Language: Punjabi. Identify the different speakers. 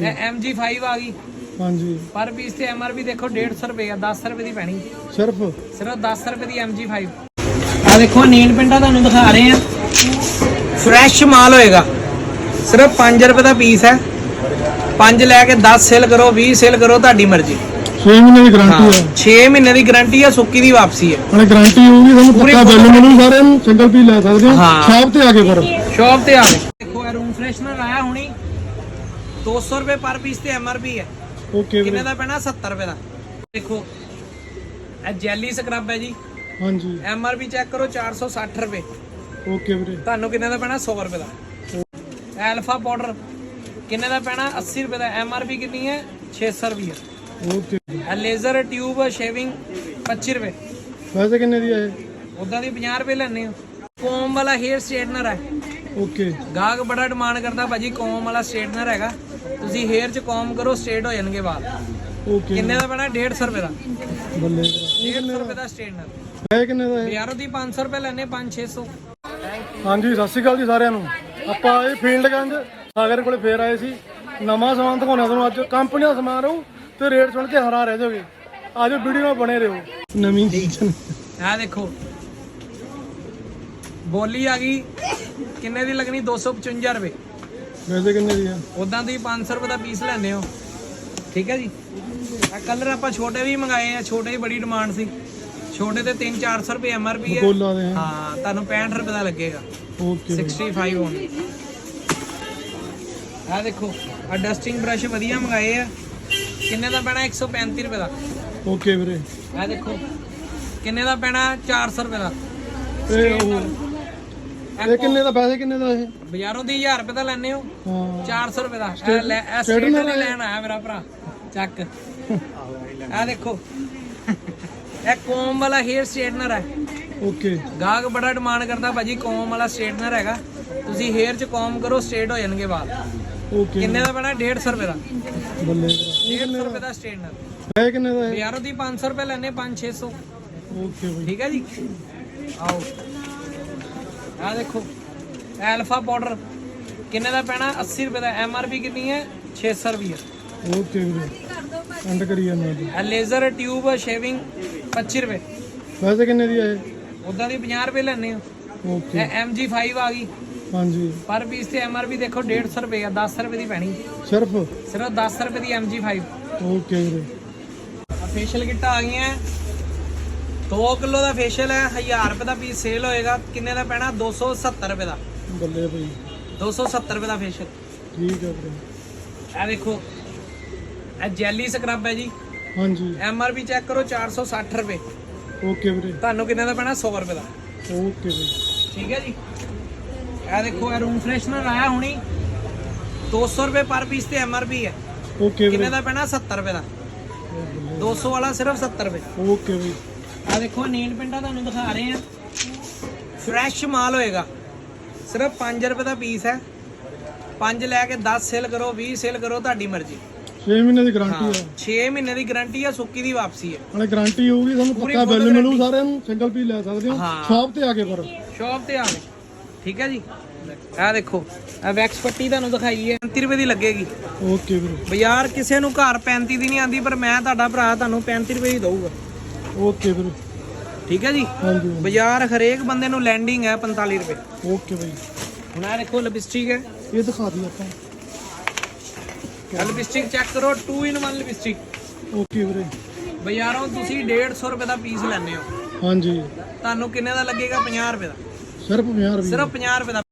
Speaker 1: ਇਹ MG5 ਆ ਗਈ।
Speaker 2: ਹਾਂਜੀ।
Speaker 1: ਪਰ ਪੀਸ ਤੇ MRP ਦੇਖੋ 150 ਰੁਪਏ ਆ 10 ਰੁਪਏ ਦੀ ਪੈਣੀ।
Speaker 2: ਸਿਰਫ?
Speaker 1: ਸਿਰਫ 10 ਰੁਪਏ ਦੀ MG5 ਆ ਦੇਖੋ ਨੀਲ ਪਿੰਡਾ ਤੁਹਾਨੂੰ ਦਿਖਾ ਰਹੇ ਆ। ਫਰੈਸ਼ ਮਾਲ ਹੋਏਗਾ। ਸਿਰਫ 5 ਰੁਪਏ ਦਾ ਪੀਸ ਹੈ। 5 ਲੈ ਕੇ 10 ਸੇਲ ਕਰੋ 20 ਸੇਲ ਕਰੋ ਤੁਹਾਡੀ ਮਰਜ਼ੀ।
Speaker 2: 6 ਮਹੀਨੇ ਦੀ ਗਾਰੰਟੀ ਹੈ
Speaker 1: 6 ਮਹੀਨੇ ਦੀ ਗਾਰੰਟੀ ਹੈ ਸੁੱਕੀ ਦੀ ਵਾਪਸੀ ਹੈ।
Speaker 2: ਨਾਲੇ ਗਾਰੰਟੀ ਹੋਊਗੀ ਤੁਹਾਨੂੰ ਪੱਕਾ ਬਿੱਲ ਮਿਲੂ ਸਾਰਿਆਂ ਨੂੰ ਸਿੰਗਲ ਪੀ ਲੈ ਸਕਦੇ ਹੋ। ਸ਼ਾਪ ਤੇ ਆ ਕੇ ਪਰ
Speaker 1: ਸ਼ਾਪ ਤੇ ਆਵੇ ਦੇਖੋ ਇਹ ਰੂਮ ਫਰੈਸ਼ਨਰ ਆਇਆ ਹੁਣੀ। 200 ਰੁਪਏ ਪਰ ਪੀਸ ਤੇ MRP ਹੈ।
Speaker 2: ਓਕੇ
Speaker 1: ਕਿੰਨੇ ਦਾ ਪੈਣਾ? 70 ਰੁਪਏ ਦਾ। ਦੇਖੋ ਇਹ ਜੈਲੀ ਸਕਰਬ ਹੈ ਜੀ।
Speaker 2: ਹਾਂਜੀ।
Speaker 1: MRP ਚੈੱਕ ਕਰੋ 460 ਰੁਪਏ।
Speaker 2: ਓਕੇ ਵੀਰੇ।
Speaker 1: ਤੁਹਾਨੂੰ ਕਿੰਨੇ ਦਾ ਪੈਣਾ? 100 ਰੁਪਏ ਦਾ। ਐਲਫਾ ਪਾਊਡਰ ਕਿੰਨੇ ਦਾ ਪੈਣਾ? 80 ਰੁਪਏ ਦਾ। ਐਮਆਰਪੀ ਕਿੰਨੀ ਹੈ? 600 ਰੁਪਏ।
Speaker 2: ਓਕੇ
Speaker 1: ਇਹ ਲੇਜ਼ਰ ਟਿਊਬ ਸ਼ੇਵਿੰਗ 25 ਰੁਪਏ।
Speaker 2: ਵੈਸੇ ਕਿੰਨੇ ਦੀ ਹੈ
Speaker 1: ਉਦਾਂ ਦੀ 50 ਰੁਪਏ ਲੈਣੇ ਹੋ। ਕੋਮ ਵਾਲਾ ਹੇਅਰ ਸਟ੍ਰੇਟਨਰ ਹੈ।
Speaker 2: ਓਕੇ
Speaker 1: ਗਾਹਕ ਬੜਾ ਡਿਮਾਂਡ ਕਰਦਾ ਭਾਜੀ ਕੋਮ ਵਾਲਾ ਸਟ੍ਰੇਟਨਰ ਹੈਗਾ। ਤੁਸੀਂ ਹੇਅਰ 'ਚ ਕੋਮ ਕਰੋ ਸਟ੍ਰੇਟ ਹੋ ਜਾਣਗੇ ਵਾਲ।
Speaker 2: ਓਕੇ
Speaker 1: ਕਿੰਨੇ ਦਾ ਪੈਣਾ? 150 ਰੁਪਏ ਦਾ।
Speaker 2: ਬੱਲੇ।
Speaker 1: 150 ਰੁਪਏ ਦਾ ਸਟ੍ਰੇਟਨਰ
Speaker 2: ਹੈ ਕਿੰਨੇ ਦਾ ਇਹ?
Speaker 1: ਯਾਰੋ ਦੀ 500 ਰੁਪਏ ਲੈਣੇ 5 600
Speaker 2: ਹਾਂਜੀ ਸਤਿ ਸ਼੍ਰੀ ਅਕਾਲ ਜੀ ਸਾਰਿਆਂ ਨੂੰ। ਆਪਾਂ ਇਹ ਫੀਲਡਗੰਜ ਸਾਗਰ ਕੋਲੇ ਫੇਰ ਆਏ ਸੀ। ਨਵਾਂ ਸਮਾਨ ਦਿਖਾਉਣਾ ਤੁਹਾਨੂੰ ਅੱਜ। ਕੰਪਨੀ ਦਾ ਸਮਾਨ ਰਹੂ ਤੇ ਰੇਟ ਸੁਣ ਕੇ ਹੈਰਾਨ ਰਹਿ ਜਾਓਗੇ। ਆਜੋ ਵੀਡੀਓ ਨਾਲ ਬਣੇ ਰਹੋ। ਨਵੀਂ ਚੀਜ਼
Speaker 1: ਇਹ ਦੇਖੋ। ਬੋਲੀ ਆ ਗਈ। ਕਿੰਨੇ ਦੀ ਲੱਗਣੀ? 255 ਰੁਪਏ।
Speaker 2: ਵੈਸੇ ਕਿੰਨੇ ਦੀ ਆ?
Speaker 1: ਉਦਾਂ ਤੁਸੀਂ 500 ਰੁਪਏ ਦਾ ਪੀਸ ਲੈਂਦੇ ਹੋ। ਠੀਕ ਹੈ ਜੀ? ਇਹ ਕਲਰ ਆਪਾਂ ਛੋਟੇ ਵੀ ਮੰਗਾਏ ਆ ਛੋਟੇ ਦੀ ਬੜੀ ਡਿਮਾਂਡ ਸੀ। ਛੋਟੇ ਤੇ 3-400 ਰੁਪਏ ਐਮਆਰਪੀ ਹੈ।
Speaker 2: ਦੇ। ਹਾਂ
Speaker 1: ਹਾਂ ਤੁਹਾਨੂੰ 65 ਰੁਪਏ ਦਾ ਲੱਗੇਗਾ।
Speaker 2: ਓਕੇ
Speaker 1: 65 ਓਨਲੀ ਆ ਦੇਖੋ ਆ ਡਸਟਿੰਗ ਬ੍ਰਸ਼ ਵਧੀਆ ਮੰਗਾਏ ਆ। ਕਿੰਨੇ ਦਾ ਪੈਣਾ? 135 ਰੁਪਏ ਦਾ।
Speaker 2: ਓਕੇ ਵੀਰੇ।
Speaker 1: ਆ ਦੇਖੋ ਕਿੰਨੇ ਦਾ ਪੈਣਾ? 400 ਰੁਪਏ ਦਾ।
Speaker 2: ਇਹ ਉਹ ਇਹ ਕਿੰਨੇ ਦਾ ਪੈਸੇ ਕਿੰਨੇ ਦਾ ਇਹ?
Speaker 1: ਬਾਜ਼ਾਰੋਂ ਦੀ 1000 ਰੁਪਏ ਦਾ ਲੈਣੇ ਹੋ।
Speaker 2: ਹਾਂ।
Speaker 1: 400 ਰੁਪਏ ਦਾ। ਇਹ ਲੈ ਇਹ ਸਟੇਟਰ ਨਹੀਂ ਲੈਣ ਆਇਆ ਮੇਰਾ ਭਰਾ। ਚੱਕ। ਆ ਦੇਖੋ। ਇਹ ਕੋਮ ਵਾਲਾ ਹੇਅਰ ਸਟ੍ਰੇਟਨਰ ਹੈ।
Speaker 2: ਓਕੇ।
Speaker 1: ਗਾਹਕ ਬੜਾ ਡਿਮਾਂਡ ਕਰਦਾ ਭਾਜੀ ਕੋਮ ਵਾਲਾ ਸਟ੍ਰੇਟਨਰ ਹੈਗਾ। ਤੁਸੀਂ ਹੇਅਰ 'ਚ ਕੋਮ ਕਰੋ ਸਟ੍ਰੇਟ ਹੋ ਜਾਣਗੇ ਵਾਲ
Speaker 2: ਓਕੇ।
Speaker 1: ਕਿੰਨੇ ਦਾ ਪੈਣਾ? 150 ਰੁਪਏ ਦਾ।
Speaker 2: ਬੱਲੇ।
Speaker 1: 150 ਰੁਪਏ ਦਾ ਸਟ੍ਰੇਟਨਰ।
Speaker 2: ਹੈ ਕਿੰਨੇ ਦਾ ਇਹ?
Speaker 1: ਬਾਜ਼ਾਰੋਂ ਦੀ 500 ਰੁਪਏ ਲੈਣੇ 5-600
Speaker 2: ਓਕੇ ਬਈ
Speaker 1: ਠੀਕ ਹੈ ਜੀ? ਆਓ। ਆ ਦੇਖੋ ਐਲਫਾ ਪਾਊਡਰ ਕਿੰਨੇ ਦਾ ਪੈਣਾ? 80 ਰੁਪਏ ਦਾ। ਐਮਆਰਪੀ ਕਿੰਨੀ ਹੈ? 600 ਰੁਪਏ
Speaker 2: ਓਕੇ ਵੀਰੇ ਐਂਡ ਕਰੀ ਜਾਂਦਾ ਜੀ
Speaker 1: ਇਹ ਲੇਜ਼ਰ ਟਿਊਬ ਸ਼ੇਵਿੰਗ 25 ਰੁਪਏ।
Speaker 2: ਵੈਸੇ ਕਿੰਨੇ ਦੀ ਆ ਇਹ?
Speaker 1: ਉਦਾਂ ਦੀ 50 ਰੁਪਏ ਲੈਣੇ ਹੋ।
Speaker 2: ਓਕੇ।
Speaker 1: ਇਹ MG5 ਆ ਗਈ।
Speaker 2: ਹਾਂਜੀ।
Speaker 1: ਪਰ ਪੀਸ ਤੇ MRP ਦੇਖੋ 150 ਰੁਪਏ ਆ 10 ਰੁਪਏ ਦੀ ਪੈਣੀ।
Speaker 2: ਸਿਰਫ?
Speaker 1: ਸਿਰਫ 10 ਰੁਪਏ ਦੀ MG5
Speaker 2: ਓਕੇ ਵੀਰੇ।
Speaker 1: ਫੇਸ਼ੀਅਲ ਕਿੱਟਾਂ ਆ ਗਈਆਂ। 2 ਕਿਲੋ ਦਾ ਫੇਸ਼ੀਅਲ ਹੈ 1000 ਰੁਪਏ ਦਾ ਪੀਸ ਸੇਲ ਹੋਏਗਾ। ਕਿੰਨੇ ਦਾ ਪੈਣਾ? 270 ਰੁਪਏ ਦਾ।
Speaker 2: ਬੱਲੇ ਬਈ
Speaker 1: 270 ਰੁਪਏ ਦਾ ਫੇਸ਼ੀਅਲ
Speaker 2: ਠੀਕ ਹੈ ਵੀਰੇ
Speaker 1: ਇਹ ਦੇਖੋ ਇਹ ਜੈਲੀ ਸਕਰਬ ਹੈ ਜੀ।
Speaker 2: ਹਾਂਜੀ।
Speaker 1: MRP ਚੈੱਕ ਕਰੋ 460 ਰੁਪਏ।
Speaker 2: ਓਕੇ ਵੀਰੇ।
Speaker 1: ਤੁਹਾਨੂੰ ਕਿੰਨੇ ਦਾ ਪੈਣਾ? 100 ਰੁਪਏ ਦਾ।
Speaker 2: ਓਕੇ ਬਈ
Speaker 1: ਠੀਕ ਹੈ ਜੀ। ਇਹ ਦੇਖੋ ਇਹ ਰੂਮ ਫਰੈਸ਼ਨਰ ਆਇਆ ਹੁਣੀ। 200 ਰੁਪਏ ਪਰ ਪੀਸ ਤੇ MRP ਹੈ।
Speaker 2: ਓਕੇ ਵੀਰੇ।
Speaker 1: ਕਿੰਨੇ ਦਾ ਪੈਣਾ? 70 ਰੁਪਏ ਦਾ। 200 ਵਾਲਾ ਸਿਰਫ 70 ਰੁਪਏ।
Speaker 2: ਓਕੇ ਬਈ
Speaker 1: ਆ ਦੇਖੋ ਨੀਲ ਪਿੰਡਾ ਤੁਹਾਨੂੰ ਦਿਖਾ ਰਹੇ ਆ ਫਰੈਸ਼ ਮਾਲ ਹੋਏਗਾ। ਸਿਰਫ 5 ਰੁਪਏ ਦਾ ਪੀਸ ਹੈ। 5 ਲੈ ਕੇ 10 ਸੇਲ ਕਰੋ 20 ਸੇਲ ਕਰੋ ਤੁਹਾਡੀ ਮਰਜ਼ੀ।
Speaker 2: 6 ਮਹੀਨੇ ਦੀ ਗਾਰੰਟੀ
Speaker 1: ਹਾਂ
Speaker 2: ਹੈ।
Speaker 1: 6 ਮਹੀਨੇ ਦੀ ਗਾਰੰਟੀ ਆ ਸੁੱਕੀ ਦੀ ਵਾਪਸੀ ਹੈ।
Speaker 2: ਨਾਲੇ ਗਾਰੰਟੀ ਹੋਊਗੀ ਤੁਹਾਨੂੰ
Speaker 1: ਪੂਰੀ
Speaker 2: ਪੱਕਾ ਬਿੱਲ ਮਿਲੂ। ਸਾਰਿਆਂ ਨੂੰ ਸਿੰਗਲ ਪੀ ਲੈ ਸਕਦੇ ਹੋ।
Speaker 1: ਹਾਂ।
Speaker 2: ਸ਼ਾਪ ਤੇ ਆ ਕੇ ਪਰ
Speaker 1: ਸ਼ਾਪ ਤੇ ਆਵੇ ਠੀਕ ਹੈ ਜੀ? ਆ ਦੇਖੋ ਆ ਵੈਕਸ ਪੱਟੀ ਤੁਹਾਨੂੰ ਦਿਖਾਈ ਹੈ 35 ਰੁਪਏ ਦੀ ਲੱਗੇਗੀ।
Speaker 2: ਓਕੇ ਵੀਰੇ।
Speaker 1: ਬਾਜ਼ਾਰ ਕਿਸੇ ਨੂੰ ਘਰ 35 ਦੀ ਨਹੀਂ ਆਂਦੀ ਪਰ ਮੈਂ ਤੁਹਾਡਾ ਭਰਾ ਤੁਹਾਨੂੰ 35 ਰੁਪਏ ਦੀ ਦਊਗਾ।
Speaker 2: ਓਕੇ ਵੀਰੇ।
Speaker 1: ਠੀਕ ਹੈ ਜੀ?
Speaker 2: ਹਾਂਜੀ
Speaker 1: ਬਾਜ਼ਾਰ ਹਰੇਕ ਬੰਦੇ ਨੂੰ ਲੈਂਡਿੰਗ ਹੈ 45 ਰੁਪਏ।
Speaker 2: ਓਕੇ ਬਈ
Speaker 1: ਹੁਣ ਆ ਦੇਖੋ ਲਿਪਸਟਿਕ ਹੈ।
Speaker 2: ਇਹ ਦਿਖਾ ਦਿਓ ਆਪਾਂ।
Speaker 1: ਲਿਪਸਟਿਕ ਚੈੱਕ ਕਰੋ 2 ਇਨ 1 ਲਿਪਸਟਿਕ
Speaker 2: ਓਕੇ ਵੀਰੇ।
Speaker 1: ਬਾਜ਼ਾਰੋਂ ਤੁਸੀਂ 150 ਰੁਪਏ ਦਾ ਪੀਸ ਲੈਂਦੇ ਹੋ।
Speaker 2: ਹਾਂਜੀ।
Speaker 1: ਤੁਹਾਨੂੰ ਕਿੰਨੇ ਦਾ ਲੱਗੇਗਾ? 50 ਰੁਪਏ ਦਾ।
Speaker 2: ਸਿਰਫ 50 ਰੁਪਏ।
Speaker 1: ਸਿਰਫ 50 ਰੁਪਏ ਦਾ।